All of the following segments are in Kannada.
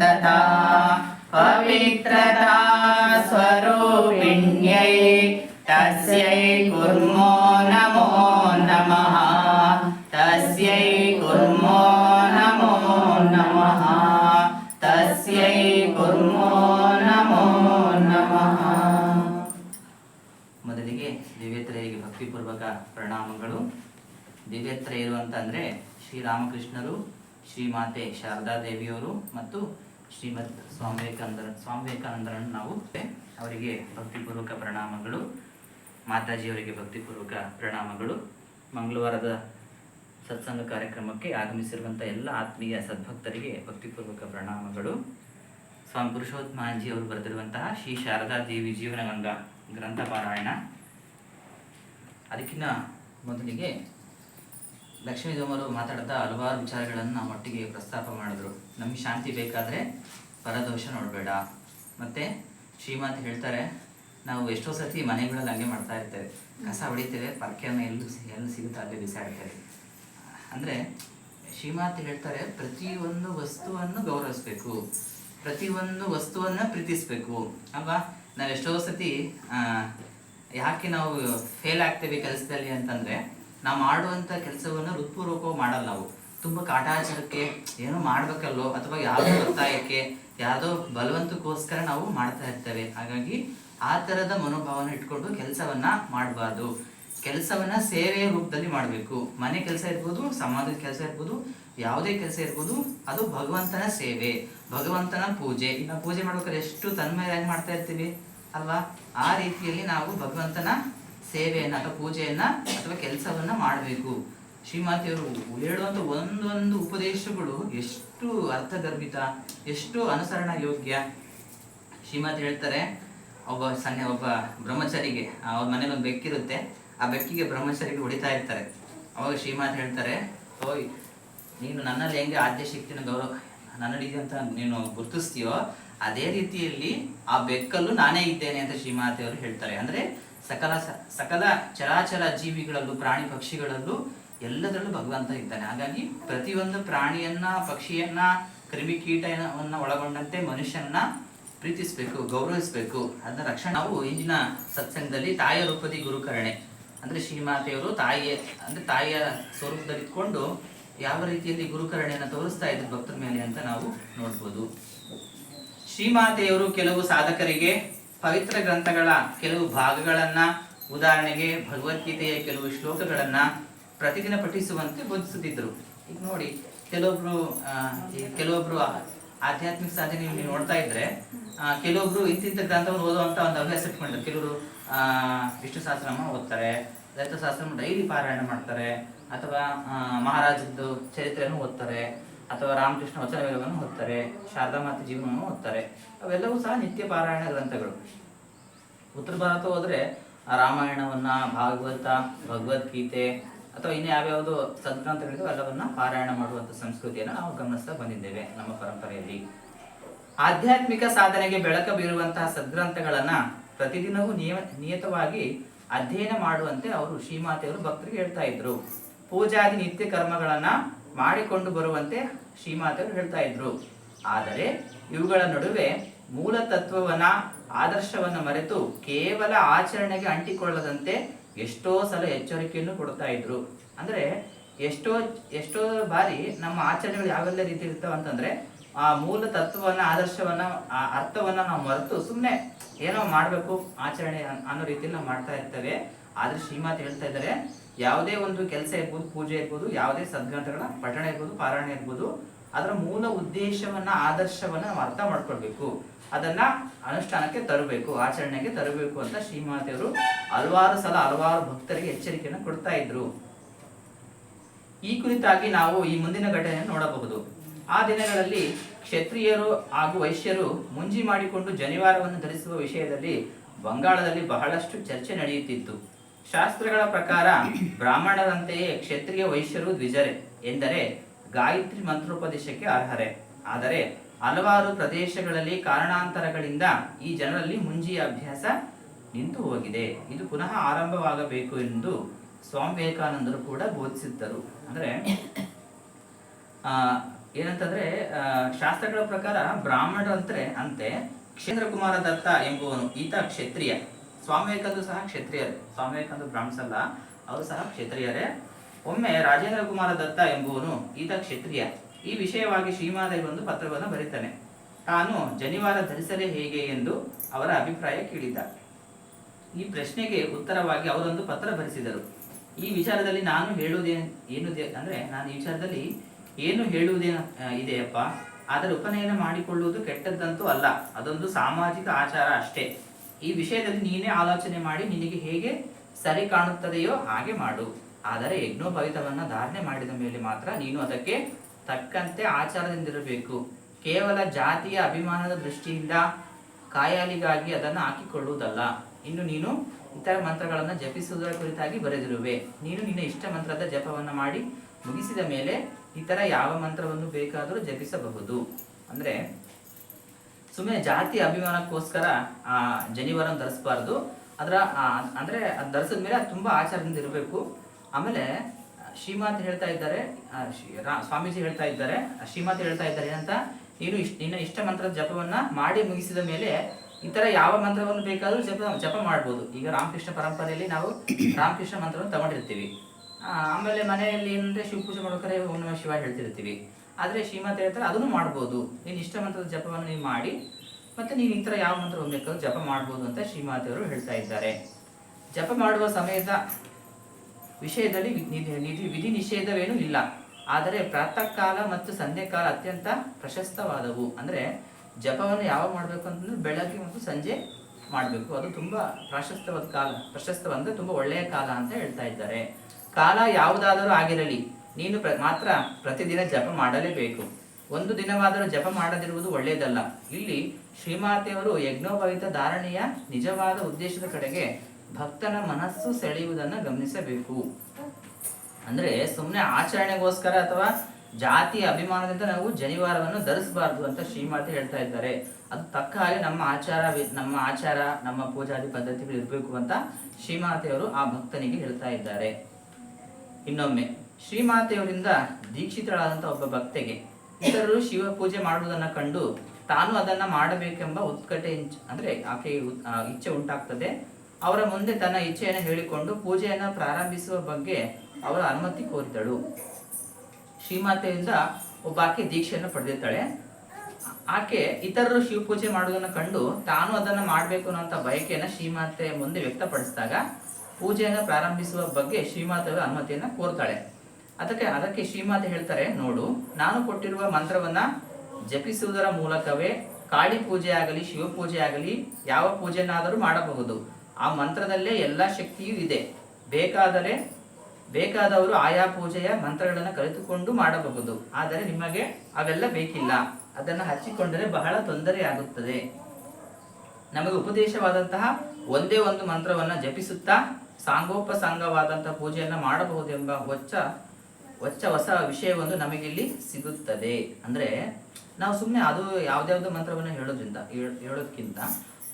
तथा पवित्रता स्वरूपिण्यै तस्यै कुर्मो नमो नमः तस्यै कुर्मो नमो नमः तस्यै कुर्मो नमो नमः ಮೊದಲಿಗೆ ದಿವ್ಯತ್ರಯರಿಗೆ ಭಕ್ತಿಪೂರ್ವಕ ಪ್ರಣಾಮಗಳು ದಿವ್ಯತ್ರಯರು ಅಂತಂದರೆ ಶ್ರೀರಾಮಕೃಷ್ಣರು ಶ್ರೀಮಾತೆ ಶಾರದಾ ದೇವಿಯವರು ಮತ್ತು ಶ್ರೀಮದ್ ಸ್ವಾಮಿ ವಿವೇಕಾನಂದರ ಸ್ವಾಮಿ ವಿವೇಕಾನಂದರನ್ನು ನಾವು ಅವರಿಗೆ ಭಕ್ತಿಪೂರ್ವಕ ಪ್ರಣಾಮಗಳು, ಮಾತಾಜಿಯವರಿಗೆ ಭಕ್ತಿಪೂರ್ವಕ ಪ್ರಣಾಮಗಳು. ಮಂಗಳವಾರದ ಸತ್ಸಂಗ ಕಾರ್ಯಕ್ರಮಕ್ಕೆ ಆಗಮಿಸಿರುವಂಥ ಎಲ್ಲ ಆತ್ಮೀಯ ಸದ್ಭಕ್ತರಿಗೆ ಭಕ್ತಿಪೂರ್ವಕ ಪ್ರಣಾಮಗಳು. ಸ್ವಾಮಿ ಪುರುಷೋತ್ತಮಾಂಜಿ ಅವರು ಬರೆದಿರುವಂತಹ ಶ್ರೀ ಶಾರದಾ ದೇವಿ ಜೀವನಗಂಗಾ ಗ್ರಂಥ ಪಾರಾಯಣ ಅದಕ್ಕಿಂತ ಮೊದಲಿಗೆ ಲಕ್ಷ್ಮೀ ದೋಮರು ಮಾತಾಡ್ತಾ ಹಲವಾರು ವಿಚಾರಗಳನ್ನು ಒಟ್ಟಿಗೆ ಪ್ರಸ್ತಾಪ ಮಾಡಿದ್ರು. ನಮಗೆ ಶಾಂತಿ ಬೇಕಾದರೆ ಪರದೋಷ ನೋಡಬೇಡ. ಮತ್ತು ಶ್ರೀಮಾತೆ ಹೇಳ್ತಾರೆ, ನಾವು ಎಷ್ಟೋ ಸತಿ ಮನೆಗಳಲ್ಲಿ ಹಂಗೆ ಮಾಡ್ತಾ ಇರ್ತೇವೆ. ಕಸ ಹೊಡಿತೇವೆ, ಪರ್ಕೆಯನ್ನು ಎಲ್ಲೂ ಎಲ್ಲೂ ಸಿಗುತ್ತಾ, ಅಲ್ಲೇ ಬಿಸಾಡ್ತೇವೆ. ಅಂದರೆ ಶ್ರೀಮಾತೆ ಹೇಳ್ತಾರೆ, ಪ್ರತಿಯೊಂದು ವಸ್ತುವನ್ನು ಗೌರವಿಸ್ಬೇಕು. ಪ್ರತಿಯೊಂದು ವಸ್ತುವನ್ನು ಪ್ರೀತಿಸ್ಬೇಕು. ಅಲ್ವಾ? ನಾವು ಎಷ್ಟೋ ಸತಿ ಯಾಕೆ ನಾವು ಫೇಲ್ ಆಗ್ತೇವೆ ಕೆಲಸದಲ್ಲಿ ಅಂತಂದರೆ ನಾವು ಮಾಡುವಂಥ ಕೆಲಸವನ್ನು ಹೃತ್ಪೂರ್ವಕವಾಗಿ ಮಾಡಲ್ಲ ನಾವು. ತುಂಬ ಕಾಟಾಚಾರಕ್ಕೆ ಏನೋ ಮಾಡಬೇಕಲ್ಲೋ ಅಥವಾ ಯಾವುದೋ ಒತ್ತಾಯಕ್ಕೆ, ಯಾವುದೋ ಬಲವಂತಕ್ಕೋಸ್ಕರ ನಾವು ಮಾಡ್ತಾ ಇರ್ತೇವೆ. ಹಾಗಾಗಿ ಆ ಥರದ ಮನೋಭಾವನ ಇಟ್ಕೊಂಡು ಕೆಲಸವನ್ನ ಮಾಡಬಾರ್ದು. ಕೆಲಸವನ್ನ ಸೇವೆಯ ರೂಪದಲ್ಲಿ ಮಾಡಬೇಕು. ಮನೆ ಕೆಲಸ ಇರ್ಬೋದು, ಸಮಾಜದ ಕೆಲಸ ಇರ್ಬೋದು, ಯಾವುದೇ ಕೆಲಸ ಇರ್ಬೋದು, ಅದು ಭಗವಂತನ ಸೇವೆ, ಭಗವಂತನ ಪೂಜೆ. ಇನ್ನು ಪೂಜೆ ಮಾಡ್ಬೇಕಾದ್ರೆ ಎಷ್ಟು ತನ್ಮಯರಾಗಿ ಮಾಡ್ತಾ ಇರ್ತೀವಿ ಅಲ್ವಾ? ಆ ರೀತಿಯಲ್ಲಿ ನಾವು ಭಗವಂತನ ಸೇವೆಯನ್ನ ಅಥವಾ ಪೂಜೆಯನ್ನ ಅಥವಾ ಕೆಲಸವನ್ನ ಮಾಡಬೇಕು. ಶ್ರೀಮಾತಿಯವರು ಹೇಳುವಂತ ಒಂದೊಂದು ಉಪದೇಶಗಳು ಎಷ್ಟು ಅರ್ಥಗರ್ಭಿತ, ಎಷ್ಟು ಅನುಸರಣ ಯೋಗ್ಯ. ಶ್ರೀಮಾತೆ ಹೇಳ್ತಾರೆ, ಒಬ್ಬ ಸಣ್ಣ ಒಬ್ಬ ಬ್ರಹ್ಮಚಾರಿಗೆ ಅವ್ರ ಮನೇಲಿ ಒಂದು ಬೆಕ್ಕಿರುತ್ತೆ, ಆ ಬೆಕ್ಕಿಗೆ ಬ್ರಹ್ಮಚಾರಿಗೆ ಹೊಡಿತಾ ಇರ್ತಾರೆ. ಅವಾಗ ಶ್ರೀಮಾತೆ ಹೇಳ್ತಾರೆ, ಓಯ್, ನೀನು ನನ್ನಲ್ಲಿ ಹೆಂಗೆ ಆದ್ಯ ಶಕ್ತಿನ ಗೌರವ, ನನ್ನಲ್ಲಿ ಇದೆ ಅಂತ ನೀನು ಗುರುತಿಸ್ತೀಯೋ, ಅದೇ ರೀತಿಯಲ್ಲಿ ಆ ಬೆಕ್ಕಲ್ಲೂ ನಾನೇ ಇದ್ದೇನೆ ಅಂತ ಶ್ರೀಮಾತೆಯವರು ಹೇಳ್ತಾರೆ. ಅಂದ್ರೆ ಸಕಲ ಸಕಲ ಚರಾಚರ ಜೀವಿಗಳಲ್ಲೂ, ಪ್ರಾಣಿ ಪಕ್ಷಿಗಳಲ್ಲೂ ಎಲ್ಲದರಲ್ಲೂ ಭಗವಂತ ಇದ್ದಾನೆ. ಹಾಗಾಗಿ ಪ್ರತಿಯೊಂದು ಪ್ರಾಣಿಯನ್ನ, ಪಕ್ಷಿಯನ್ನ, ಕ್ರಿಮಿಕೀಟವನ್ನ ಒಳಗೊಂಡಂತೆ ಮನುಷ್ಯನ್ನ ಪ್ರೀತಿಸ್ಬೇಕು, ಗೌರವಿಸ್ಬೇಕು. ಅದನ್ನ ರಕ್ಷಣೆ ನಾವು ಇಂದಿನ ಸತ್ಸಂಗದಲ್ಲಿ ತಾಯಿಯ ರೂಪದಿ ಗುರುಕರಣೆ. ಅಂದ್ರೆ ಶ್ರೀಮಾತೆಯವರು ತಾಯಿಯ, ಅಂದ್ರೆ ತಾಯಿಯ ಸ್ವರೂಪದಲ್ಲಿ ಇಟ್ಕೊಂಡು ಯಾವ ರೀತಿಯಲ್ಲಿ ಗುರುಕರಣೆಯನ್ನು ತೋರಿಸ್ತಾ ಇದ್ರು ಭಕ್ತರ ಮೇಲೆ ಅಂತ ನಾವು ನೋಡ್ಬೋದು. ಶ್ರೀಮಾತೆಯವರು ಕೆಲವು ಸಾಧಕರಿಗೆ ಪವಿತ್ರ ಗ್ರಂಥಗಳ ಕೆಲವು ಭಾಗಗಳನ್ನ, ಉದಾಹರಣೆಗೆ ಭಗವದ್ಗೀತೆಯ ಕೆಲವು ಶ್ಲೋಕಗಳನ್ನ ಪ್ರತಿದಿನ ಪಠಿಸುವಂತೆ ಬೋಧಿಸುತ್ತಿದ್ದರು. ಈಗ ನೋಡಿ, ಕೆಲವೊಬ್ರು ಕೆಲವೊಬ್ರು ಆಧ್ಯಾತ್ಮಿಕ ಸಾಧನೆ ನೀವು ನೋಡ್ತಾ ಇದ್ರೆ ಕೆಲವೊಬ್ರು ಇಂತಿಂತ ಗ್ರಂಥವನ್ನು ಓದುವಂತ ಒಂದು ಅಭ್ಯಾಸ ಇಟ್ಕೊಂಡಿದ್ದಾರೆ. ಕೆಲವರು ವಿಷ್ಣು ಸಹಸ್ರನಾಮ ಓದ್ತಾರೆ ಲಲಿತ ಸಹಸ್ರನಾಮ ಡೈಲಿ ಪಾರಾಯಣ ಮಾಡ್ತಾರೆ, ಅಥವಾ ಮಹಾರಾಜದ್ದು ಚರಿತ್ರೆಯನ್ನು ಓದ್ತಾರೆ, ಅಥವಾ ರಾಮಕೃಷ್ಣ ವಚನವೇದವನ್ನು ಓದ್ತಾರೆ, ಶಾರದಾ ಮಾತೆ ಜೀವನವನ್ನು ಓದ್ತಾರೆ. ಅವೆಲ್ಲವೂ ಸಹ ನಿತ್ಯ ಪಾರಾಯಣ ಗ್ರಂಥಗಳು. ಉತ್ತರ ಭಾರತ ಹೋದ್ರೆ ರಾಮಾಯಣವನ್ನ, ಭಾಗವತ ಭಗವದ್ಗೀತೆ ಅಥವಾ ಇನ್ನು ಯಾವ್ಯಾವುದು ಸದ್ಗ್ರಂಥಗಳಿಗೆ ಎಲ್ಲವನ್ನ ಪಾರಾಯಣ ಮಾಡುವಂತ ಸಂಸ್ಕೃತಿಯನ್ನು ನಾವು ಗಮನಿಸ್ತಾ ಬಂದಿದ್ದೇವೆ ನಮ್ಮ ಪರಂಪರೆಯಲ್ಲಿ. ಆಧ್ಯಾತ್ಮಿಕ ಸಾಧನೆಗೆ ಬೆಳಕ ಬೀರುವಂತಹ ಸದ್ಗ್ರಂಥಗಳನ್ನ ಪ್ರತಿದಿನವೂ ನಿಯ, ನಿಯತವಾಗಿ ಅಧ್ಯಯನ ಮಾಡುವಂತೆ ಅವರು ಶ್ರೀಮಾತೆಯವರು ಭಕ್ತರಿಗೆ ಹೇಳ್ತಾ ಇದ್ರು. ಪೂಜಾದಿ ನಿತ್ಯ ಕರ್ಮಗಳನ್ನ ಮಾಡಿಕೊಂಡು ಬರುವಂತೆ ಶ್ರೀಮಾತೆಯವರು ಹೇಳ್ತಾ ಇದ್ರು. ಆದರೆ ಇವುಗಳ ನಡುವೆ ಮೂಲ ತತ್ವವನ್ನ ಆದರ್ಶವನ್ನ ಮರೆತು ಕೇವಲ ಆಚರಣೆಗೆ ಅಂಟಿಕೊಳ್ಳದಂತೆ ಎಷ್ಟೋ ಸಲ ಎಚ್ಚರಿಕೆಯನ್ನು ಕೊಡ್ತಾ ಇದ್ರು. ಅಂದ್ರೆ ಎಷ್ಟೋ ಎಷ್ಟೋ ಬಾರಿ ನಮ್ಮ ಆಚರಣೆಗಳು ಯಾವೆಲ್ಲ ರೀತಿ ಇರ್ತಾವ ಅಂತಂದ್ರೆ, ಆ ಮೂಲ ತತ್ವವನ್ನ ಆದರ್ಶವನ್ನ, ಆ ಅರ್ಥವನ್ನ ನಾವು ಮರೆತು ಸುಮ್ಮನೆ ಏನೋ ಮಾಡ್ಬೇಕು, ಆಚರಣೆ ಅನ್- ಅನ್ನೋ ರೀತಿಯಲ್ಲಿ ನಾವು ಮಾಡ್ತಾ ಇರ್ತೇವೆ. ಆದ್ರೆ ಶ್ರೀಮಾತ್ ಹೇಳ್ತಾ ಇದ್ದಾರೆ, ಯಾವುದೇ ಒಂದು ಕೆಲಸ ಇರ್ಬೋದು, ಪೂಜೆ ಇರ್ಬೋದು, ಯಾವುದೇ ಸದ್ಗ್ರಂಥಗಳ ಪಠಣ ಇರ್ಬೋದು, ಪಾರಾಯಣ ಇರ್ಬೋದು ಅದರ ಮೂಲ ಉದ್ದೇಶವನ್ನ, ಆದರ್ಶವನ್ನ ನಾವು ಅರ್ಥ ಮಾಡ್ಕೊಳ್ಬೇಕು. ಅದನ್ನ ಅನುಷ್ಠಾನಕ್ಕೆ ತರಬೇಕು, ಆಚರಣೆಗೆ ತರಬೇಕು ಅಂತ ಶ್ರೀಮಾತೆಯವರು ಹಲವಾರು ಸಲ ಹಲವಾರು ಭಕ್ತರಿಗೆ ಎಚ್ಚರಿಕೆಯನ್ನು ಕೊಡ್ತಾ ಇದ್ರು. ಈ ಕುರಿತಾಗಿ ನಾವು ಈ ಮುಂದಿನ ಘಟನೆಯನ್ನು ನೋಡಬಹುದು. ಆ ದಿನಗಳಲ್ಲಿ ಕ್ಷತ್ರಿಯರು ಹಾಗೂ ವೈಶ್ಯರು ಮುಂಜಿ ಮಾಡಿಕೊಂಡು ಜನಿವಾರವನ್ನು ಧರಿಸುವ ವಿಷಯದಲ್ಲಿ ಬಂಗಾಳದಲ್ಲಿ ಬಹಳಷ್ಟು ಚರ್ಚೆ ನಡೆಯುತ್ತಿತ್ತು. ಶಾಸ್ತ್ರಗಳ ಪ್ರಕಾರ ಬ್ರಾಹ್ಮಣರಂತೆಯೇ ಕ್ಷತ್ರಿಯ ವೈಶ್ಯರು ದ್ವಿಜರೆ ಎಂದರೆ ಗಾಯತ್ರಿ ಮಂತ್ರೋಪದೇಶಕ್ಕೆ ಅರ್ಹರೆ. ಆದರೆ ಹಲವಾರು ಪ್ರದೇಶಗಳಲ್ಲಿ ಕಾರಣಾಂತರಗಳಿಂದ ಈ ಜನರಲ್ಲಿ ಮುಂಜಿಯ ಅಭ್ಯಾಸ ನಿಂತು ಹೋಗಿದೆ. ಇದು ಪುನಃ ಆರಂಭವಾಗಬೇಕು ಎಂದು ಸ್ವಾಮಿ ವಿವೇಕಾನಂದರು ಕೂಡ ಬೋಧಿಸಿದ್ದರು. ಅಂದ್ರೆ ಏನಂತಂದ್ರೆ ಶಾಸ್ತ್ರಗಳ ಪ್ರಕಾರ ಬ್ರಾಹ್ಮಣರಂತೆ ಅಂತೆ ಕ್ಷೇತ್ರ ಕುಮಾರ ದತ್ತ ಎಂಬುವನು ಈತ ಕ್ಷತ್ರಿಯ. ಸ್ವಾಮಿ ವಿವೇಕಾನಂದರು ಸಹ ಕ್ಷತ್ರಿಯರು. ಸ್ವಾಮಿ ವಿವೇಕಾನಂದರು ಬ್ರಾಹ್ಮಣ್ಸ್ ಅಲ್ಲ ಅವರು ಸಹ ಕ್ಷತ್ರಿಯರೇ. ಒಮ್ಮೆ ರಾಜೇಂದ್ರ ಕುಮಾರ ದತ್ತ ಎಂಬುವನು ಈತ ಕ್ಷತ್ರಿಯ. ಈ ವಿಷಯವಾಗಿ ಶ್ರೀಮಾದೇವಿ ಒಂದು ಪತ್ರವನ್ನು ಬರೀತಾನೆ. ತಾನು ಜನಿವಾರ ಧರಿಸಲೇ ಹೇಗೆ ಎಂದು ಅವರ ಅಭಿಪ್ರಾಯ ಕೇಳಿದ್ದ. ಈ ಪ್ರಶ್ನೆಗೆ ಉತ್ತರವಾಗಿ ಅವರೊಂದು ಪತ್ರ ಬರೆಸಿದರು. ಈ ವಿಚಾರದಲ್ಲಿ ನಾನು ಹೇಳುವುದೇ ಏನು ಅಂದ್ರೆ ನಾನು ಈ ವಿಚಾರದಲ್ಲಿ ಏನು ಹೇಳುವುದೇನ ಇದೆಯಪ್ಪ? ಆದರೆ ಉಪನಯನ ಮಾಡಿಕೊಳ್ಳುವುದು ಕೆಟ್ಟದ್ದಂತೂ ಅಲ್ಲ, ಅದೊಂದು ಸಾಮಾಜಿಕ ಆಚಾರ ಅಷ್ಟೇ. ಈ ವಿಷಯದಲ್ಲಿ ನೀನೇ ಆಲೋಚನೆ ಮಾಡಿ ನಿನಗೆ ಹೇಗೆ ಸರಿ ಕಾಣುತ್ತದೆಯೋ ಹಾಗೆ ಮಾಡು. ಆದರೆ ಯಜ್ಞೋಪವಿತವನ್ನ ಧಾರಣೆ ಮಾಡಿದ ಮೇಲೆ ಮಾತ್ರ ನೀನು ಅದಕ್ಕೆ ತಕ್ಕಂತೆ ಆಚಾರದಿಂದಿರಬೇಕು. ಕೇವಲ ಜಾತಿಯ ಅಭಿಮಾನದ ದೃಷ್ಟಿಯಿಂದ ಕಾಯಾಲಿಗಾಗಿ ಅದನ್ನು ಹಾಕಿಕೊಳ್ಳುವುದಲ್ಲ. ಇನ್ನು ನೀನು ಇತರ ಮಂತ್ರಗಳನ್ನು ಜಪಿಸುವುದರ ಕುರಿತಾಗಿ ಬರೆದಿರುವೆ. ನೀನು ನಿನ್ನ ಇಷ್ಟ ಮಂತ್ರದ ಜಪವನ್ನು ಮಾಡಿ ಮುಗಿಸಿದ ಮೇಲೆ ಇತರ ಯಾವ ಮಂತ್ರವನ್ನು ಬೇಕಾದರೂ ಜಪಿಸಬಹುದು. ಅಂದ್ರೆ ಸುಮ್ಮನೆ ಜಾತಿ ಅಭಿಮಾನಕ್ಕೋಸ್ಕರ, ಆ ಜನಿವರನ್ನು ಧರಿಸಬಾರ್ದು. ಅದರ ಅಂದ್ರೆ ಅದ್ ಧರಿಸಿದ ಮೇಲೆ ಆಚಾರದಿಂದ ಇರಬೇಕು. ಆಮೇಲೆ, ಶ್ರೀಮಾತ್ ಹೇಳ್ತಾ ಇದ್ದಾರೆ ಸ್ವಾಮೀಜಿ ಹೇಳ್ತಾ ಇದ್ದಾರೆ ಶ್ರೀಮಾತ್ ಹೇಳ್ತಾ ಇದ್ದಾರೆ, ಏನಂತ? ನೀನು ಇಷ್ಟ, ನಿನ್ನ ಇಷ್ಟ ಮಂತ್ರದ ಜಪವನ್ನ ಮಾಡಿ ಮುಗಿಸಿದ ಮೇಲೆ, ಈ ತರ ಯಾವ ಮಂತ್ರವನ್ನು ಬೇಕಾದರೂ ಜಪ ಜಪ ಮಾಡ್ಬೋದು. ಈಗ ರಾಮಕೃಷ್ಣ ಪರಂಪರೆಯಲ್ಲಿ ನಾವು ರಾಮಕೃಷ್ಣ ಮಂತ್ರವನ್ನು ತಗೊಂಡಿರ್ತೀವಿ. ಆಮೇಲೆ ಮನೆಯಲ್ಲಿ ಏನಂದ್ರೆ ಶಿವ ಪೂಜೆ ಮಾಡ್ಬೇಕಾದ್ರೆ ಓಂ ನಮಃ ಶಿವ ಹೇಳ್ತಿರ್ತೀವಿ. ಆದ್ರೆ ಶ್ರೀಮಾತ್ ಹೇಳ್ತಾರೆ ಅದನ್ನು ಮಾಡ್ಬೋದು. ನೀನು ಇಷ್ಟ ಮಂತ್ರದ ಜಪವನ್ನು ನೀವು ಮಾಡಿ, ಮತ್ತೆ ನೀವು ಈ ಥರ ಯಾವ ಮಂತ್ರ ಬೇಕಾದರೂ ಜಪ ಮಾಡ್ಬೋದು ಅಂತ ಶ್ರೀಮಾತೆಯವರು ಹೇಳ್ತಾ ಇದ್ದಾರೆ. ಜಪ ಮಾಡುವ ಸಮಯದ ವಿಷಯದಲ್ಲಿ ನಿಧಿ ವಿಧಿ ನಿಷೇಧವೇನೂ ಇಲ್ಲ. ಆದರೆ ಪ್ರಾತಃ ಕಾಲ ಮತ್ತು ಸಂಧ್ಯಾ ಕಾಲ ಅತ್ಯಂತ ಪ್ರಶಸ್ತವಾದವು. ಅಂದ್ರೆ ಜಪವನ್ನು ಯಾವಾಗ ಮಾಡಬೇಕು ಅಂತಂದ್ರೆ ಬೆಳಗ್ಗೆ ಮತ್ತು ಸಂಜೆ ಮಾಡಬೇಕು. ಅದು ತುಂಬಾ ಪ್ರಶಸ್ತವಾದ ಕಾಲ ಪ್ರಶಸ್ತವಾದ ತುಂಬಾ ಒಳ್ಳೆಯ ಕಾಲ ಅಂತ ಹೇಳ್ತಾ ಇದ್ದಾರೆ. ಕಾಲ ಯಾವುದಾದರೂ ಆಗಿರಲಿ, ನೀನು ಪ್ರ ಮಾತ್ರ ಪ್ರತಿದಿನ ಜಪ ಮಾಡಲೇಬೇಕು. ಒಂದು ದಿನವಾದರೂ ಜಪ ಮಾಡದಿರುವುದು ಒಳ್ಳೆಯದಲ್ಲ. ಇಲ್ಲಿ ಶ್ರೀಮಾತೆಯವರು ಯಜ್ಞೋಪವಿತ ಧಾರಣೆಯ ನಿಜವಾದ ಉದ್ದೇಶದ ಕಡೆಗೆ ಭಕ್ತನ ಮನಸ್ಸು ಸೆಳೆಯುವುದನ್ನು ಗಮನಿಸಬೇಕು. ಅಂದ್ರೆ ಸುಮ್ಮನೆ ಆಚರಣೆಗೋಸ್ಕರ ಅಥವಾ ಜಾತಿ ಅಭಿಮಾನದಿಂದ ನಾವು ಜನಿವಾರವನ್ನು ಧರಿಸಬಾರ್ದು ಅಂತ ಶ್ರೀಮಾತೆ ಹೇಳ್ತಾ ಇದ್ದಾರೆ. ಅದು ತಕ್ಕ ಹಾಗೆ ನಮ್ಮ ಆಚಾರ ನಮ್ಮ ಆಚಾರ, ನಮ್ಮ ಪೂಜಾದಿ ಪದ್ಧತಿಗಳು ಇರಬೇಕು ಅಂತ ಶ್ರೀಮಾತೆಯವರು ಆ ಭಕ್ತನಿಗೆ ಹೇಳ್ತಾ ಇದ್ದಾರೆ. ಇನ್ನೊಮ್ಮೆ, ಶ್ರೀಮಾತೆಯವರಿಂದ ದೀಕ್ಷಿತಳಾದಂಥ ಒಬ್ಬ ಭಕ್ತೆಗೆ ಇತರರು ಶಿವ ಪೂಜೆ ಮಾಡುವುದನ್ನು ಕಂಡು ತಾನು ಅದನ್ನ ಮಾಡಬೇಕೆಂಬ ಉತ್ಕಟೆ ಅಂದ್ರೆ ಆಕೆ ಇಚ್ಛೆ ಉಂಟಾಗ್ತದೆ. ಅವರ ಮುಂದೆ ತನ್ನ ಇಚ್ಛೆಯನ್ನು ಹೇಳಿಕೊಂಡು ಪೂಜೆಯನ್ನು ಪ್ರಾರಂಭಿಸುವ ಬಗ್ಗೆ ಅವರ ಅನುಮತಿ ಕೋರಿದಳು ಶ್ರೀಮಾತೆಯಿಂದ ಒಬ್ಬ ಆಕೆ ದೀಕ್ಷೆಯನ್ನು ಪಡೆದಿರ್ತಾಳೆ. ಆಕೆ ಇತರರು ಶಿವ ಪೂಜೆ ಮಾಡುವುದನ್ನು ಕಂಡು ತಾನು ಅದನ್ನು ಮಾಡಬೇಕು ಅನ್ನೋಂಥ ಬಯಕೆಯನ್ನು ಶ್ರೀಮಾತೆ ಮುಂದೆ ವ್ಯಕ್ತಪಡಿಸಿದಾಗ ಪೂಜೆಯನ್ನು ಪ್ರಾರಂಭಿಸುವ ಬಗ್ಗೆ ಶ್ರೀಮಾತೆಯ ಅನುಮತಿಯನ್ನು ಕೋರ್ತಾಳೆ. ಅದಕ್ಕೆ ಅದಕ್ಕೆ ಶ್ರೀಮಾತೆ ಹೇಳ್ತಾರೆ, ನೋಡು, ನಾನು ಕೊಟ್ಟಿರುವ ಮಂತ್ರವನ್ನ ಜಪಿಸುವುದರ ಮೂಲಕವೇ ಕಾಳಿ ಪೂಜೆ ಆಗಲಿ ಶಿವ ಪೂಜೆ ಆಗಲಿ ಯಾವ ಪೂಜೆಯನ್ನಾದರೂ ಮಾಡಬಹುದು. ಆ ಮಂತ್ರದಲ್ಲೇ ಎಲ್ಲ ಶಕ್ತಿಯೂ ಇದೆ. ಬೇಕಾದರೆ, ಬೇಕಾದವರು ಆಯಾ ಪೂಜೆಯ ಮಂತ್ರಗಳನ್ನು ಕಲಿತುಕೊಂಡು ಮಾಡಬಹುದು. ಆದರೆ ನಿಮಗೆ ಅವೆಲ್ಲ ಬೇಕಿಲ್ಲ. ಅದನ್ನು ಹಚ್ಚಿಕೊಂಡರೆ ಬಹಳ ತೊಂದರೆಯಾಗುತ್ತದೆ ನಮಗೆ ಉಪದೇಶವಾದಂತಹ ಒಂದೇ ಒಂದು ಮಂತ್ರವನ್ನು ಜಪಿಸುತ್ತಾ ಸಾಂಗೋಪಸಾಂಗವಾದಂತಹ ಪೂಜೆಯನ್ನು ಮಾಡಬಹುದೆಂಬ ಹೊಚ್ಚ ಹೊಚ್ಚ ಹೊಸ ವಿಷಯವೊಂದು ನಮಗಿಲ್ಲಿ ಸಿಗುತ್ತದೆ. ಅಂದ್ರೆ ನಾವು ಸುಮ್ಮನೆ ಅದು ಯಾವುದ್ಯಾವುದೋ ಮಂತ್ರವನ್ನು ಹೇಳೋದ್ರಿಂದ ಹೇಳ್- ಹೇಳೋದ್ಕಿಂತ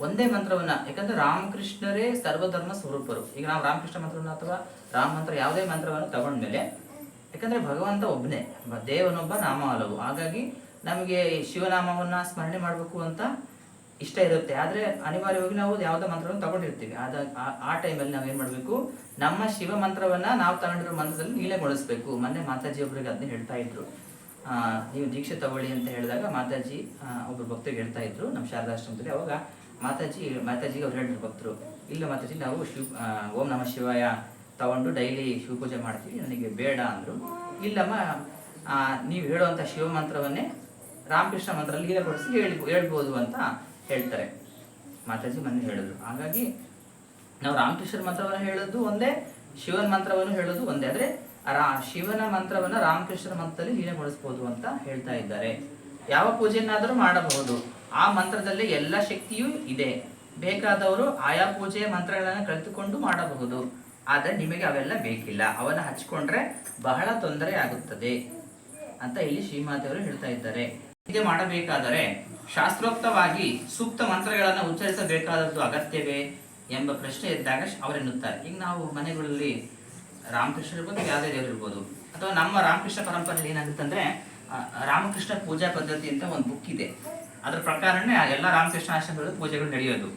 ಒಂದೇ ಮಂತ್ರವನ್ನ. ಯಾಕಂದ್ರೆ ರಾಮಕೃಷ್ಣರೇ ಸರ್ವಧರ್ಮ ಸ್ವರೂಪರು. ಈಗ ನಾವು ರಾಮಕೃಷ್ಣ ಮಂತ್ರವನ್ನ ಅಥವಾ ರಾಮ ಮಂತ್ರ ಯಾವುದೇ ಮಂತ್ರವನ್ನು ತಗೊಂಡ್ಮೇಲೆ, ಯಾಕಂದ್ರೆ ಭಗವಂತ ಒಬ್ಬನೇ ದೇವನೊಬ್ಬ ನಾಮ ಹಲವು ಹಾಗಾಗಿ ನಮಗೆ ಶಿವನಾಮವನ್ನ ಸ್ಮರಣೆ ಮಾಡಬೇಕು ಅಂತ ಇಷ್ಟ ಇರುತ್ತೆ. ಆದ್ರೆ ಅನಿವಾರ್ಯವಾಗಿ ನಾವು ಯಾವುದೋ ಮಂತ್ರವನ್ನು ತಗೊಂಡಿರ್ತೀವಿ. ಆದ, ಆ- ಟೈಮಲ್ಲಿ ನಾವು ಏನ್ ಮಾಡ್ಬೇಕು? ನಮ್ಮ ಶಿವ ಮಂತ್ರವನ್ನ ನಾವು ತಗೊಂಡಿರೋ ಮಂತ್ರದಲ್ಲಿ ನೀಲೆಗೊಳಿಸ್ಬೇಕು ಮೊನ್ನೆ ಮಾತಾಜಿ ಒಬ್ರಿಗೆ ಅದನ್ನ ಹೇಳ್ತಾ ಇದ್ರು. ನೀವು ದೀಕ್ಷೆ ತಗೊಳ್ಳಿ ಅಂತ ಹೇಳಿದಾಗ ಮಾತಾಜಿ ಒಬ್ರು ಭಕ್ತರಿಗೆ ಹೇಳ್ತಾ ಇದ್ರು ನಮ್ಮ ಶಾರದಾಶ್ರಮದಲ್ಲಿ. ಅವಾಗ ಮಾತಾಜಿ, ಮಾತಾಜಿಗೆ ಅವ್ರು ಹೇಳಿದ್ರು ಭಕ್ತರು, ಇಲ್ಲ ಮಾತಾಜಿ, ನಾವು ಶಿವ ಓಂ ನಮ ಶಿವಾಯ ತಗೊಂಡು ಡೈಲಿ ಶಿವ ಪೂಜೆ ಮಾಡ್ತೀವಿ, ನನಗೆ ಬೇಡ ಅಂದ್ರು. ಇಲ್ಲಮ್ಮ ನೀವು ಹೇಳುವಂಥ ಶಿವ ಮಂತ್ರವನ್ನೇ ರಾಮಕೃಷ್ಣ ಮಂತ್ರ ಲೀಲೆಗೊಳಿಸಿ ಹೇಳಿ, ಹೇಳ್ಬೋದು ಅಂತ ಹೇಳ್ತಾರೆ. ಮಾತಾಜಿ ಮೊನ್ನೆ ಹೇಳಿದ್ರು. ಹಾಗಾಗಿ ನಾವು ರಾಮಕೃಷ್ಣ ಮಂತ್ರವನ್ನು ಹೇಳೋದು ಒಂದೇ, ಶಿವನ ಮಂತ್ರವನ್ನು ಹೇಳೋದು ಒಂದೇ. ಆದರೆ ರಾ- ಶಿವನ ಮಂತ್ರವನ್ನ ರಾಮಕೃಷ್ಣ ಮಂತ್ರದಲ್ಲಿ ಲೀನಗೊಳಿಸ್ಬೋದು ಅಂತ ಹೇಳ್ತಾ ಇದ್ದಾರೆ. ಯಾವ ಪೂಜೆಯನ್ನಾದರೂ ಮಾಡಬಹುದು. ಆ ಮಂತ್ರದಲ್ಲಿ ಎಲ್ಲ ಶಕ್ತಿಯೂ ಇದೆ. ಬೇಕಾದವರು ಆಯಾ ಪೂಜೆಯ ಮಂತ್ರಗಳನ್ನು ಕಲಿತುಕೊಂಡು ಮಾಡಬಹುದು. ಆದರೆ ನಿಮಗೆ ಅವೆಲ್ಲ ಬೇಕಿಲ್ಲ. ಅವನ್ನು ಹಚ್ಕೊಂಡ್ರೆ ಬಹಳ ತೊಂದರೆ ಆಗುತ್ತದೆ ಅಂತ ಇಲ್ಲಿ ಶ್ರೀಮಾತೆಯವರು ಹೇಳ್ತಾ ಇದ್ದಾರೆ. ಹೀಗೆ ಮಾಡಬೇಕಾದರೆ ಶಾಸ್ತ್ರೋಕ್ತವಾಗಿ ಸೂಕ್ತ ಮಂತ್ರಗಳನ್ನು ಉಚ್ಚರಿಸಬೇಕಾದದ್ದು ಅಗತ್ಯವೇ ಎಂಬ ಪ್ರಶ್ನೆ ಇದ್ದಾಗ ಅವರೆನ್ನುತ್ತಾರೆ. ಈಗ ನಾವು ಮನೆಗಳಲ್ಲಿ ರಾಮಕೃಷ್ಣ ಇರ್ಬೋದು ಯಾವುದೇ ದೇವರು ಇರ್ಬೋದು, ಅಥವಾ ನಮ್ಮ ರಾಮಕೃಷ್ಣ ಪರಂಪರೆಯಲ್ಲಿ ಏನಾಗುತ್ತೆ ರಾಮಕೃಷ್ಣ ಪೂಜಾ ಪದ್ಧತಿ ಅಂತ ಒಂದು ಬುಕ್ ಇದೆ. ಅದ್ರ ಪ್ರಕಾರನೇ ಎಲ್ಲ ರಾಮಕೃಷ್ಣ ಆಶ್ರಮಗಳು ಪೂಜೆಗಳು ನಡೆಯೋದು.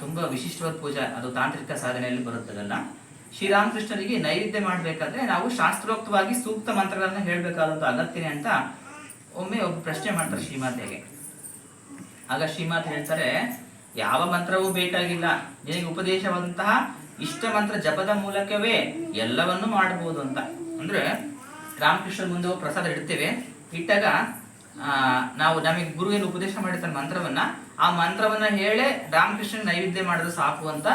ತುಂಬಾ ವಿಶಿಷ್ಟವಾದ ಪೂಜೆ, ಅದು ತಾಂತ್ರಿಕ ಸಾಧನೆಯಲ್ಲಿ ಬರುತ್ತದಲ್ಲ. ಶ್ರೀರಾಮಕೃಷ್ಣರಿಗೆ ನೈವೇದ್ಯ ಮಾಡಬೇಕಾದ್ರೆ ನಾವು ಶಾಸ್ತ್ರೋಕ್ತವಾಗಿ ಸೂಕ್ತ ಮಂತ್ರಗಳನ್ನ ಹೇಳಬೇಕಾದಂತ ಅಗತ್ಯನೇ ಅಂತ ಒಮ್ಮೆ ಒಬ್ಬ ಪ್ರಶ್ನೆ ಮಾಡ್ತಾರೆ ಶ್ರೀಮಾತೆಗೆ. ಆಗ ಶ್ರೀಮಾತೆ ಹೇಳ್ತಾರೆ, ಯಾವ ಮಂತ್ರವೂ ಬೇಕಾಗಿಲ್ಲ. ನಿನಗೆ ಉಪದೇಶವಾದಂತಹ ಇಷ್ಟ ಮಂತ್ರ ಜಪದ ಮೂಲಕವೇ ಎಲ್ಲವನ್ನು ಮಾಡಬಹುದು ಅಂತ. ಅಂದ್ರೆ ರಾಮಕೃಷ್ಣ ಮುಂದೆ ಪ್ರಸಾದ ಇಡ್ತೇವೆ. ಇಟ್ಟಾಗ ನಾವು ನಮಗೆ ಗುರು ಏನು ಉಪದೇಶ ಮಾಡಿರ್ತಾನೆ ಮಂತ್ರವನ್ನ, ಆ ಮಂತ್ರವನ್ನ ಹೇಳೇ ರಾಮಕೃಷ್ಣ ನೈವೇದ್ಯ ಮಾಡಿದ್ರೆ ಸಾಕು ಅಂತ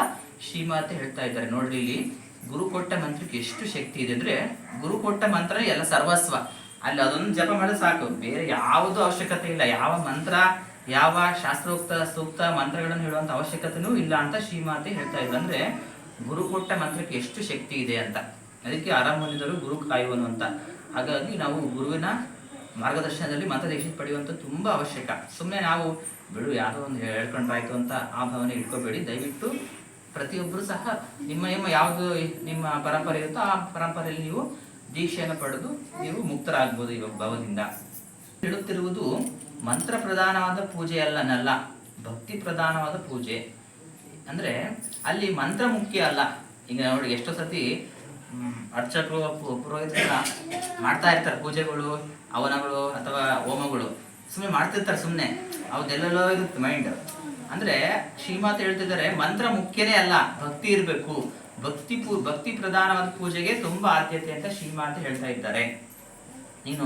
ಶ್ರೀಮಾತೆ ಹೇಳ್ತಾ ಇದ್ದಾರೆ. ನೋಡ್ರಿ ಇಲ್ಲಿ, ಗುರು ಕೊಟ್ಟ ಮಂತ್ರಕ್ಕೆ ಎಷ್ಟು ಶಕ್ತಿ ಇದೆ ಅಂದ್ರೆ, ಗುರು ಕೊಟ್ಟ ಮಂತ್ರ ಎಲ್ಲ ಸರ್ವಸ್ವ. ಅಲ್ಲಿ ಅದೊಂದು ಜಪ ಮಾಡಿದ್ರೆ ಸಾಕು. ಬೇರೆ ಯಾವುದು ಅವಶ್ಯಕತೆ ಇಲ್ಲ. ಯಾವ ಮಂತ್ರ, ಯಾವ ಶಾಸ್ತ್ರೋಕ್ತ, ಸೂಕ್ತ ಮಂತ್ರಗಳನ್ನು ಹೇಳುವಂತ ಅವಶ್ಯಕತೆನೂ ಇಲ್ಲ ಅಂತ ಶ್ರೀಮಾತೆ ಹೇಳ್ತಾ ಇದ್ರು. ಅಂದ್ರೆ, ಗುರು ಕೊಟ್ಟ ಮಂತ್ರಕ್ಕೆ ಎಷ್ಟು ಶಕ್ತಿ ಇದೆ ಅಂತ. ಅದಕ್ಕೆ ಆರಾಮನಿದರು ಗುರು ಕಾಯುವನು ಅಂತ. ಹಾಗಾಗಿ ನಾವು ಗುರುವಿನ ಮಾರ್ಗದರ್ಶನದಲ್ಲಿ ಮಂತ್ರದೀಕ್ಷೆ ಪಡೆಯುವಂತ ತುಂಬಾ ಅವಶ್ಯಕ. ಸುಮ್ಮನೆ ನಾವು, ಬಿಡು, ಯಾವುದೋ ಒಂದು ಹೇಳ್ಕೊಂಡ್ರಾಯ್ತು ಅಂತ ಆ ಭಾವನೆ ಇಟ್ಕೋಬೇಡಿ. ದಯವಿಟ್ಟು ಪ್ರತಿಯೊಬ್ಬರು ಸಹ ನಿಮ್ಮ ನಿಮ್ಮ ಯಾವುದು ನಿಮ್ಮ ಪರಂಪರೆ ಇರುತ್ತೋ ಆ ಪರಂಪರೆಯಲ್ಲಿ ನೀವು ದೀಕ್ಷೆಯನ್ನು ಪಡೆದು ನೀವು ಮುಕ್ತರಾಗ್ಬೋದು ಈ ಭಾವದಿಂದ. ಹೇಳುತ್ತಿರುವುದು ಮಂತ್ರ ಪ್ರಧಾನವಾದ ಪೂಜೆ ಅಲ್ಲನಲ್ಲ ಭಕ್ತಿ ಪ್ರಧಾನವಾದ ಪೂಜೆ. ಅಂದ್ರೆ ಅಲ್ಲಿ ಮಂತ್ರ ಮುಖ್ಯ ಅಲ್ಲ. ಈಗ ನೋಡಿ, ಎಷ್ಟೋ ಸತಿ ಅರ್ಚಕರು ಪುರೋಹಿತರೆಲ್ಲ ಮಾಡ್ತಾ ಇರ್ತಾರೆ ಪೂಜೆಗಳು. ಹವನಗಳು ಅಥವಾ ಹೋಮಗಳು ಸುಮ್ಮನೆ ಮಾಡ್ತಿರ್ತಾರೆ ಸುಮ್ಮನೆ ಅವ್ದೆಲ್ಲೆಲ್ಲೋ ಇರುತ್ತೆ ಮೈಂಡ್ ಅಂದ್ರೆ ಶ್ರೀಮಾತ್ ಹೇಳ್ತಿದ್ದಾರೆ, ಮಂತ್ರ ಮುಖ್ಯನೇ ಅಲ್ಲ, ಭಕ್ತಿ ಇರಬೇಕು. ಭಕ್ತಿ ಪೂ, ಭಕ್ತಿ ಪ್ರಧಾನವಾದ ಪೂಜೆಗೆ ತುಂಬಾ ಆದ್ಯತೆ ಅಂತ ಶ್ರೀಮಾತ ಹೇಳ್ತಾ ಇದ್ದಾರೆ. ನೀನು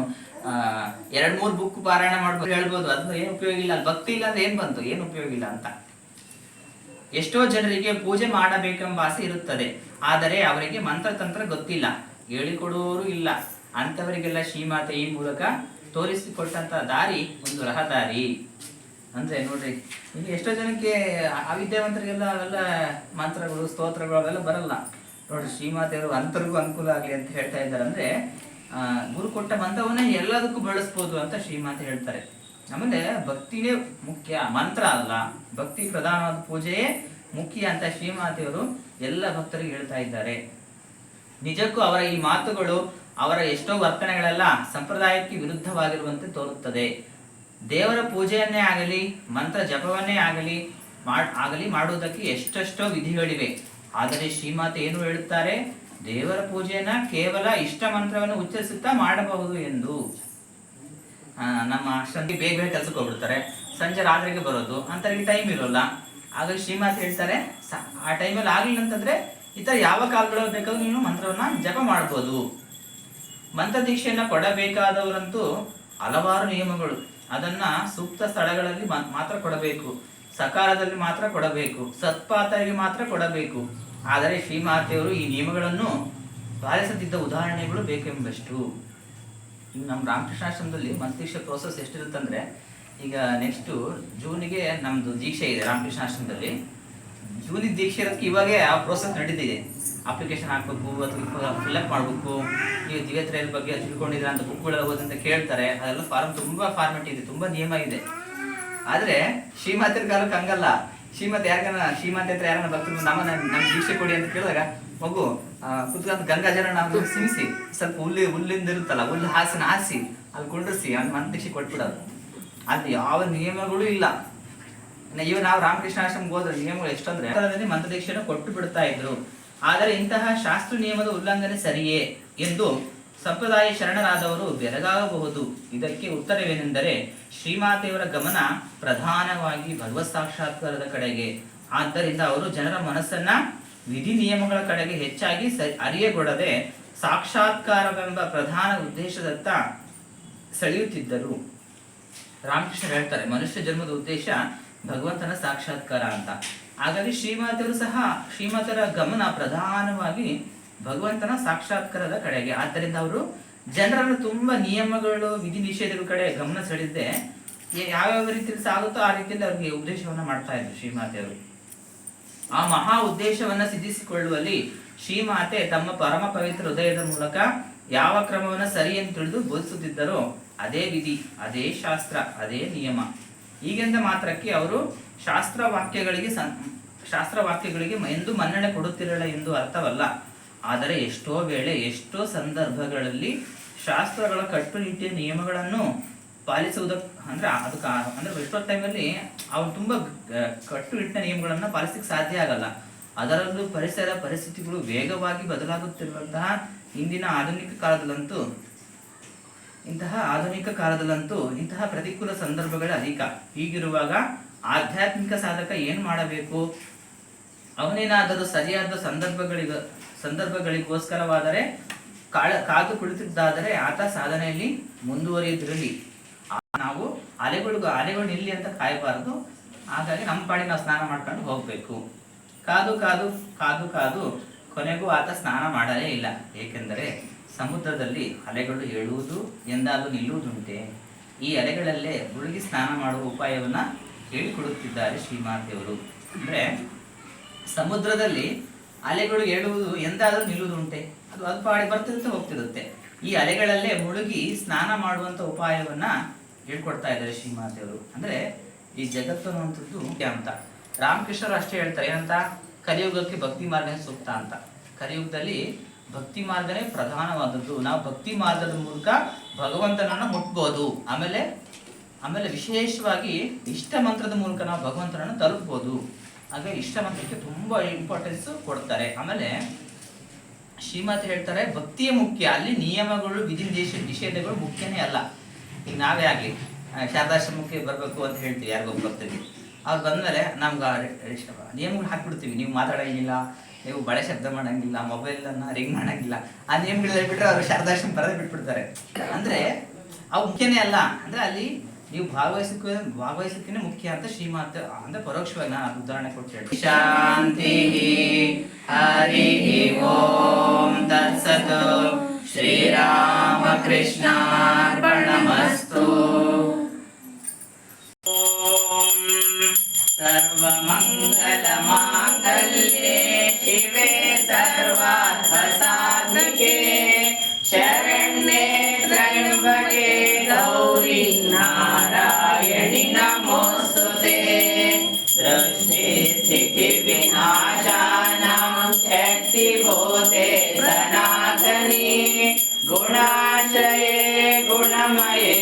ಎರಡ್ ಮೂರ್ ಬುಕ್ ಪಾರಾಯಣ ಮಾಡ್ಬೋದು ಹೇಳ್ಬೋದು. ಅದು ಏನು ಉಪಯೋಗ ಇಲ್ಲ. ಭಕ್ತಿ ಇಲ್ಲ ಅಂದ್ರೆ ಏನ್ ಬಂತು? ಏನು ಉಪಯೋಗ ಇಲ್ಲ ಅಂತ. ಎಷ್ಟೋ ಜನರಿಗೆ ಪೂಜೆ ಮಾಡಬೇಕೆಂಬ ಆಸೆ ಇರುತ್ತದೆ. ಆದರೆ ಅವರಿಗೆ ಮಂತ್ರತಂತ್ರ ಗೊತ್ತಿಲ್ಲ. ಹೇಳಿಕೊಡೋರು ಇಲ್ಲ. ಅಂತವರಿಗೆಲ್ಲ ಶ್ರೀಮಾತೆ ಈ ಮೂಲಕ ತೋರಿಸಿಕೊಟ್ಟಂತ ದಾರಿ, ಒಂದು ರಹದಾರಿ. ಅಂದ್ರೆ ನೋಡ್ರಿ ಈಗ ಎಷ್ಟೋ ಜನಕ್ಕೆ ಅವಿದ್ಯಾವಂತರಿಗೆಲ್ಲ ಅವೆಲ್ಲ ಮಂತ್ರಗಳು, ಸ್ತೋತ್ರಗಳು ಅವೆಲ್ಲ ಬರಲ್ಲ. ನೋಡ್ರಿ, ಶ್ರೀಮಾತೆಯವರು ಅಂತರಿಗೂ ಅನುಕೂಲ ಆಗಲಿ ಅಂತ ಹೇಳ್ತಾ ಇದ್ದಾರೆ. ಅಂದ್ರೆ ಗುರು ಕೊಟ್ಟ ಮಂತ್ರವನ್ನೇ ಎಲ್ಲದಕ್ಕೂ ಬಳಸ್ಬೋದು ಅಂತ ಶ್ರೀಮಾತೆ ಹೇಳ್ತಾರೆ. ಆಮೇಲೆ ಭಕ್ತಿನೇ ಮುಖ್ಯ, ಮಂತ್ರ ಅಲ್ಲ. ಭಕ್ತಿ ಪ್ರಧಾನವಾದ ಪೂಜೆಯೇ ಮುಖ್ಯ ಅಂತ ಶ್ರೀಮಾತೆಯವರು ಎಲ್ಲ ಭಕ್ತರಿಗೆ ಹೇಳ್ತಾ ಇದ್ದಾರೆ. ನಿಜಕ್ಕೂ ಅವರ ಈ ಮಾತುಗಳು ಅವರ ಎಷ್ಟೋ ವರ್ತನೆಗಳೆಲ್ಲ ಸಂಪ್ರದಾಯಕ್ಕೆ ವಿರುದ್ಧವಾಗಿರುವಂತೆ ತೋರುತ್ತದೆ. ದೇವರ ಪೂಜೆಯನ್ನೇ ಆಗಲಿ, ಮಂತ್ರ ಜಪವನ್ನೇ ಆಗಲಿ ಆಗಲಿ ಮಾಡುವುದಕ್ಕೆ ಎಷ್ಟೆಷ್ಟೋ ವಿಧಿಗಳಿವೆ. ಆದರೆ ಶ್ರೀಮಾತೆ ಏನು ಹೇಳುತ್ತಾರೆ? ದೇವರ ಪೂಜೆಯನ್ನ ಕೇವಲ ಇಷ್ಟ ಮಂತ್ರವನ್ನು ಉಚ್ಚರಿಸುತ್ತಾ ಮಾಡಬಹುದು ಎಂದು. ನಮ್ಮ ಆಶ್ರಮಕ್ಕೆ ಬೇಗ ಬೇಗ ಕೆಲಸಕ್ಕೆ ಹೋಗ್ಬಿಡ್ತಾರೆ. ಸಂಜೆ ರಾತ್ರಿಗೆ ಬರೋದು ಅಂತವರಿಗೆ ಟೈಮ್ ಇರೋಲ್ಲ. ಆಗ ಶ್ರೀಮಾತ್ ಹೇಳ್ತಾರೆ ಆ ಟೈಮಲ್ಲಿ ಆಗಲಿಲ್ಲ ಅಂತಂದ್ರೆ ಈ ಥರ ಯಾವ ಕಾಲಗಳಲ್ಲಿ ಬೇಕಾದ್ರೂ ನೀನು ಮಂತ್ರವನ್ನ ಜಪ ಮಾಡ್ಬೋದು. ಮಂತ್ರ ದೀಕ್ಷೆಯನ್ನ ಕೊಡಬೇಕಾದವರಂತೂ ಹಲವಾರು ನಿಯಮಗಳು. ಅದನ್ನ ಸೂಕ್ತ ಸ್ಥಳಗಳಲ್ಲಿ ಮಾತ್ರ ಕೊಡಬೇಕು. ಸಕಾಲದಲ್ಲಿ ಮಾತ್ರ ಕೊಡಬೇಕು. ಸತ್ಪಾತರಿಗೆ ಮಾತ್ರ ಕೊಡಬೇಕು. ಆದರೆ ಶ್ರೀಮಾತೆಯವರು ಈ ನಿಯಮಗಳನ್ನು ಪಾಲಿಸದಿದ್ದ ಉದಾಹರಣೆಗಳು ಬೇಕೆಂಬಷ್ಟು. ಈಗ ನಮ್ಮ ರಾಮಕೃಷ್ಣಾಶ್ರಮದಲ್ಲಿ ಮಂತ್ರೀಕ್ಷೆ ಪ್ರೋಸೆಸ್ ಎಷ್ಟಿರುತ್ತಂದ್ರೆ, ಈಗ ನೆಕ್ಸ್ಟ್ ಜೂನಿಗೆ ನಮ್ಮದು ದೀಕ್ಷೆ ಇದೆ ರಾಮಕೃಷ್ಣಾಶ್ರಮದಲ್ಲಿ. ಜೂನಿಗೆ ದೀಕ್ಷೆ ಇರೋದಕ್ಕೆ ಇವಾಗೇ ಆ ಪ್ರೋಸೆಸ್ ನಡೀತಿದೆ. ಅಪ್ಲಿಕೇಶನ್ ಹಾಕ್ಬೇಕು, ಅಥವಾ ಫಿಲ್ಅಪ್ ಮಾಡಬೇಕು. ನೀವು ದಿವ್ಯತ್ರೆಯ ಬಗ್ಗೆ ತಿಳ್ಕೊಂಡಿದ್ರೆ ಅಂತ ಬುಕ್ಗಳು ಓದಂತ ಕೇಳ್ತಾರೆ. ಅದೆಲ್ಲ ಫಾರ್ಮ್ ತುಂಬಾ ಫಾರ್ಮೆಟ್ ಇದೆ, ತುಂಬಾ ನಿಯಮ ಇದೆ. ಆದ್ರೆ ಶ್ರೀಮಾತೆ ಕಾಲಕ್ಕೆ ಹಂಗಲ್ಲ. ಶ್ರೀಮತಿ ಯಾರನ್ನ ಶ್ರೀಮಂತ ಹತ್ರ ಯಾರನ್ನ ಭಕ್ತರು ನಮ್ಮ ನಮ್ ದೀಕ್ಷೆ ಕೊಡಿ ಅಂತ ಕೇಳಿದಾಗ, ಮಗು ಕುತ್ಕೊಂಡು ಗಂಗಾಜಲ ನಾವು ಸಿಮಿಸಿ ಸ್ವಲ್ಪ ಹುಲ್ಲು, ಹುಲ್ಲಿಂದ ಇರುತ್ತಲ್ಲ, ಹುಲ್ಲು ಹಾಸನ ಹಾಸಿ, ಅಲ್ಲಿ ಕುಂಡ್ರಿಸಿ, ಅವ್ನ ಮನ ದೀಕ್ಷೆ ಕೊಟ್ಬಿಡೋದು. ಅದು ಯಾವ ನಿಯಮಗಳು ಇಲ್ಲ. ಇವ ನಾವು ರಾಮಕೃಷ್ಣ ಆಶ್ರಮಕ್ಕೆ ಹೋದ್ರೆ, ನಿಯಮಗಳು ಎಷ್ಟಂದ್ರೆ ಕಾಲದಲ್ಲಿ ಮಂತ್ರ ದೀಕ್ಷೆಯನ್ನು ಕೊಟ್ಟು ಬಿಡ್ತಾ ಇದ್ರು. ಆದರೆ ಇಂತಹ ಶಾಸ್ತ್ರ ನಿಯಮದ ಉಲ್ಲಂಘನೆ ಸರಿಯೇ ಎಂದು ಸಂಪ್ರದಾಯ ಶರಣರಾದವರು ಬೆರಗಾಗಬಹುದು. ಇದಕ್ಕೆ ಉತ್ತರವೇನೆಂದರೆ, ಶ್ರೀಮಾತೆಯವರ ಗಮನ ಪ್ರಧಾನವಾಗಿ ಭಗವತ್ ಸಾಕ್ಷಾತ್ಕಾರದ ಕಡೆಗೆ. ಆದ್ದರಿಂದ ಅವರು ಜನರ ಮನಸ್ಸನ್ನ ವಿಧಿ ನಿಯಮಗಳ ಕಡೆಗೆ ಹೆಚ್ಚಾಗಿ ಅರಿಯಗೊಡದೆ ಸಾಕ್ಷಾತ್ಕಾರವೆಂಬ ಪ್ರಧಾನ ಉದ್ದೇಶದತ್ತ ಸೆಳೆಯುತ್ತಿದ್ದರು. ರಾಮಕೃಷ್ಣ ಹೇಳ್ತಾರೆ, ಮನುಷ್ಯ ಜನ್ಮದ ಉದ್ದೇಶ ಭಗವಂತನ ಸಾಕ್ಷಾತ್ಕಾರ ಅಂತ. ಹಾಗಾಗಿ ಶ್ರೀಮಾತರು ಸಹ ಶ್ರೀಮಾತರ ಗಮನ ಪ್ರಧಾನವಾಗಿ ಭಗವಂತನ ಸಾಕ್ಷಾತ್ಕಾರದ ಕಡೆಗೆ. ಆದ್ದರಿಂದ ಅವರು ಜನರನ್ನು ತುಂಬಾ ನಿಯಮಗಳು, ವಿಧಿ ನಿಷೇಧಗಳ ಕಡೆ ಗಮನ ಸೆಳೆದೇ ಯಾವ್ಯಾವ ರೀತಿಯಲ್ಲಿ ಸಾಗುತ್ತೋ ಆ ರೀತಿಯಲ್ಲಿ ಅವ್ರಿಗೆ ಉದ್ದೇಶವನ್ನ ಮಾಡ್ತಾ ಇದ್ರು ಶ್ರೀಮಾತೆಯವರು. ಆ ಮಹಾ ಉದ್ದೇಶವನ್ನ ಸಿದ್ಧಿಸಿಕೊಳ್ಳುವಲ್ಲಿ ಶ್ರೀಮಾತೆ ತಮ್ಮ ಪರಮ ಪವಿತ್ರ ಹೃದಯದ ಮೂಲಕ ಯಾವ ಕ್ರಮವನ್ನ ಸರಿ ಎಂದು ತಿಳಿದು ಬೋಧಿಸುತ್ತಿದ್ದರೋ, ಅದೇ ವಿಧಿ, ಅದೇ ಶಾಸ್ತ್ರ, ಅದೇ ನಿಯಮ. ಹೀಗೆಂದ ಮಾತ್ರಕ್ಕೆ ಅವರು ಶಾಸ್ತ್ರ ವಾಕ್ಯಗಳಿಗೆ ಸಂ ಶಾಸ್ತ್ರ ವಾಕ್ಯಗಳಿಗೆ ಎಂದು ಮನ್ನಣೆ ಕೊಡುತ್ತಿರಲ್ಲ ಎಂದು ಅರ್ಥವಲ್ಲ. ಆದರೆ ಎಷ್ಟೋ ವೇಳೆ ಎಷ್ಟೋ ಸಂದರ್ಭಗಳಲ್ಲಿ ಶಾಸ್ತ್ರಗಳ ಕಟ್ಟುನಿಟ್ಟಿನ ನಿಯಮಗಳನ್ನು ಪಾಲಿಸುವುದಕ್ಕೆ ಅಂದ್ರೆ ಅದಕ್ಕೆ ಅಂದ್ರೆ ಎಷ್ಟೋ ಟೈಮಲ್ಲಿ ಅವ್ರು ತುಂಬ ಕಟ್ಟುನಿಟ್ಟಿನ ನಿಯಮಗಳನ್ನು ಪಾಲಿಸಕ್ಕೆ ಸಾಧ್ಯ ಆಗಲ್ಲ. ಅದರಲ್ಲೂ ಪರಿಸರ ಪರಿಸ್ಥಿತಿಗಳು ವೇಗವಾಗಿ ಬದಲಾಗುತ್ತಿರುವಂತಹ ಇಂದಿನ ಆಧುನಿಕ ಕಾಲದಲ್ಲಂತೂ ಇಂತಹ ಆಧುನಿಕ ಕಾಲದಲ್ಲಂತೂ ಇಂತಹ ಪ್ರತಿಕೂಲ ಸಂದರ್ಭಗಳೇ ಅಧಿಕ ಹೀಗಿರುವಾಗ ಆಧ್ಯಾತ್ಮಿಕ ಸಾಧಕ ಏನು ಮಾಡಬೇಕು? ಅವನೇನಾದರೂ ಸರಿಯಾದ ಸಂದರ್ಭಗಳಿಗ, ಸಂದರ್ಭಗಳಿಗೋಸ್ಕರವಾದರೆ ಕಾಳ, ಕಾದು ಕುಳಿತಿದ್ದಾದರೆ ಆತ ಸಾಧನೆಯಲ್ಲಿ ಮುಂದುವರಿಯುತ್ತಿರಲಿ. ಆ- ನಾವು ಅಲೆಗಳು ಅಲೆಗಳು ಇಲ್ಲಿ ಅಂತ ಕಾಯಬಾರದು. ಹಾಗಾಗಿ ನಮ್ಮ ಪಾಡಿ ನಾವು ಸ್ನಾನ ಮಾಡ್ಕೊಂಡು ಹೋಗಬೇಕು. ಕಾದು ಕಾದು ಕಾದು ಕಾದು ಕೊನೆಗೂ ಆತ ಸ್ನಾನ ಮಾಡಲೇ ಇಲ್ಲ. ಏಕೆಂದರೆ ಸಮುದ್ರದಲ್ಲಿ ಅಲೆಗಳು ಏಳುವುದು, ಎಂದಾದರೂ ನಿಲ್ಲುವುದುಂಟೆ. ಈ ಅಲೆಗಳಲ್ಲೇ ಮುಳುಗಿ ಸ್ನಾನ ಮಾಡುವ ಉಪಾಯವನ್ನ ಹೇಳಿಕೊಡುತ್ತಿದ್ದಾರೆ ಶ್ರೀಮಾತೆಯವರು. ಅಂದ್ರೆ ಸಮುದ್ರದಲ್ಲಿ ಅಲೆಗಳು ಏಳುವುದು, ಎಂದಾದರೂ ನಿಲ್ಲುವುದುಂಟೆ. ಅದು ಅದು ಪಾಡಿ ಬರ್ತಿರುತ್ತೆ ಹೋಗ್ತಿರುತ್ತೆ. ಈ ಅಲೆಗಳಲ್ಲೇ ಮುಳುಗಿ ಸ್ನಾನ ಮಾಡುವಂತ ಉಪಾಯವನ್ನ ಹೇಳ್ಕೊಡ್ತಾ ಇದ್ದಾರೆ ಶ್ರೀಮಾತೆಯವರು. ಅಂದ್ರೆ ಈ ಜಗತ್ತು ಅನ್ನುವಂಥದ್ದು ಅಂತ. ರಾಮಕೃಷ್ಣರು ಅಷ್ಟೇ ಹೇಳ್ತಾರೆ, ಏನಂತ? ಕಲಿಯುಗಕ್ಕೆ ಭಕ್ತಿ ಮಾರ್ಗ ಸೂಕ್ತ ಅಂತ. ಕಲಿಯುಗದಲ್ಲಿ ಭಕ್ತಿ ಮಾರ್ಗನೇ ಪ್ರಧಾನವಾದದ್ದು. ನಾವು ಭಕ್ತಿ ಮಾರ್ಗದ ಮೂಲಕ ಭಗವಂತನನ್ನ ಮುಟ್ಬೋದು. ಆಮೇಲೆ ಆಮೇಲೆ ವಿಶೇಷವಾಗಿ ಇಷ್ಟ ಮಂತ್ರದ ಮೂಲಕ ನಾವು ಭಗವಂತನನ್ನು ತಲುಪ್ಬೋದು. ಹಾಗೆ ಇಷ್ಟ ಮಂತ್ರಕ್ಕೆ ತುಂಬಾ ಇಂಪಾರ್ಟೆನ್ಸ್ ಕೊಡ್ತಾರೆ. ಆಮೇಲೆ ಶ್ರೀಮತಿ ಹೇಳ್ತಾರೆ, ಭಕ್ತಿಯೇ ಮುಖ್ಯ. ಅಲ್ಲಿ ನಿಯಮಗಳು ವಿಧಿ ನಿಷೇಧ ನಿಷೇಧಗಳು ಮುಖ್ಯನೇ ಅಲ್ಲ. ಈಗ ನಾವೇ ಆಗಲಿ ಶಾರದಾಶ್ರಮಕ್ಕೆ ಬರಬೇಕು ಅಂತ ಹೇಳ್ತೀವಿ ಯಾರಿಗೊಬ್ಬ ಭಕ್ತರಿಗೆ. ಅವ್ರು ಬಂದಮೇಲೆ ನಮ್ಗೆ ನಿಯಮಗಳು ಹಾಕ್ಬಿಡ್ತೀವಿ. ನೀವು ಮಾತಾಡೋಂಗಿಲ್ಲ, ನೀವು ಬಳೆ ಶಬ್ದ ಮಾಡಂಗಿಲ್ಲ, ಮೊಬೈಲನ್ನು ರಿಂಗ್ ಮಾಡಂಗಿಲ್ಲ. ಆ ನಿಯಮಗಳು ಬಿಟ್ಟರೆ ಅವರು ಶಾರದಾಶ್ರಮ ಬರೋದೇ ಬಿಟ್ಬಿಡ್ತಾರೆ. ಅಂದರೆ ಅವು ಮುಖ್ಯನೇ ಅಲ್ಲ. ಅಂದರೆ ಅಲ್ಲಿ ನೀವು ಭಾಗವಹಿಸಕ್ಕೆ ಭಾಗವಹಿಸೋದಕ್ಕೆ ಮುಖ್ಯ ಅಂತ ಶ್ರೀಮಾತ ಅಂದ್ರೆ ಪರೋಕ್ಷವಾಗಿ ನಾನು ಉದಾಹರಣೆ ಕೊಟ್ಟು ಶಾಂತಿ ಹರಿ ಓಂ ತತ್ಸತ್. ಶ್ರೀರಾಮಕೃಷ್ಣಾರ್ಪಣಮಸ್ತು. सर्वमङ्गलमाङ्गल्ये शिवे सर्वार्थसाधके शरण्ये त्र्यम्बके गौरी नारायणि नमोऽस्तु ते। दृष्टे स्थितिविनाशानां शक्तिभूते सनातनी। गुणाशये गुणमये